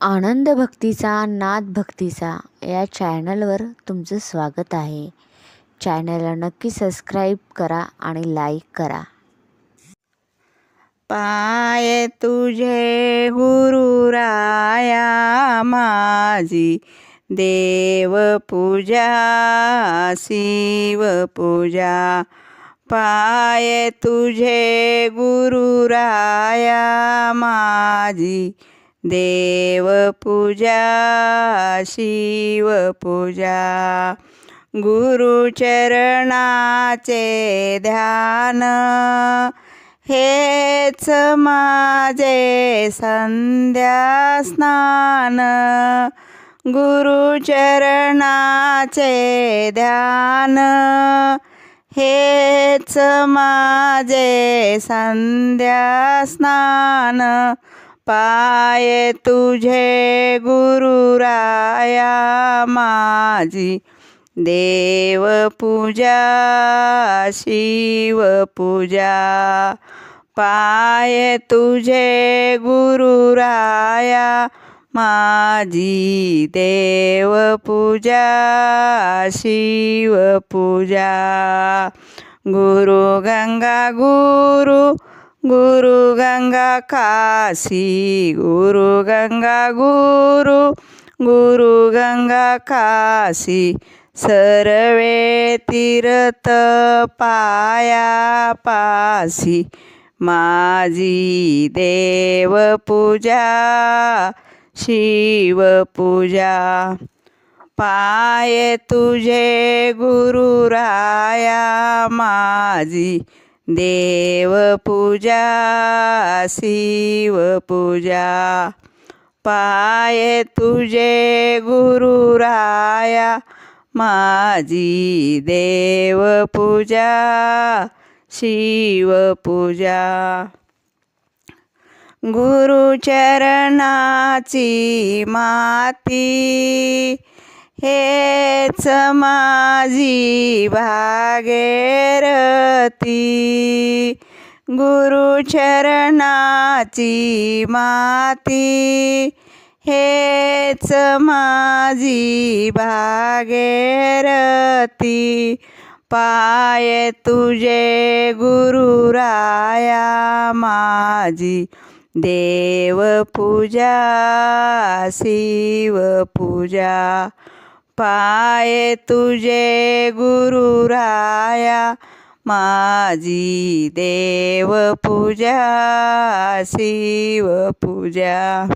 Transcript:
आनंद भक्तीचा नाद भक्तीचा या चॅनलवर तुमचं स्वागत आहे. चॅनलला नक्की सबस्क्राईब करा आणि लाईक करा. पाय तुझे हुरुराया माझी देव पूजा शिव पूजा. पाय तुझे गुरुराया माझी देव पूजा शिव पूजा गुरुचरणाचे ध्यान. हेच माझे संध्या स्नान गुरुचरणाचे ध्यान. हेच माझे संध्या स्नान पाय तुझे गुरुराया माझी. देव पूजा शिव पूजा. पाय तुझे गुरुराया माझी. देव पूजा शिव पूजा. गुरु गंगा गुरु गुरु गंगा काशी गुरु गंगा गुरु गुरु गंगा काशी सर्वे तीर्थ पाया पासी माझी देव पूजा शिव पूजा पाय तुझे गुरुराया माझी देव पूजा शिव पूजा पाय तुझे गुरुराया माझी देव पूजा शिव पूजा गुरुचरणाची माती तेच माझी भागेरती गुरुचरणाची माती हेच माझी भागेरती पाय तुझे गुरुराया माझी देव पूजा शिव पूजा पाय तुझे गुरुराया माझी देव पूजा शिव पूजा।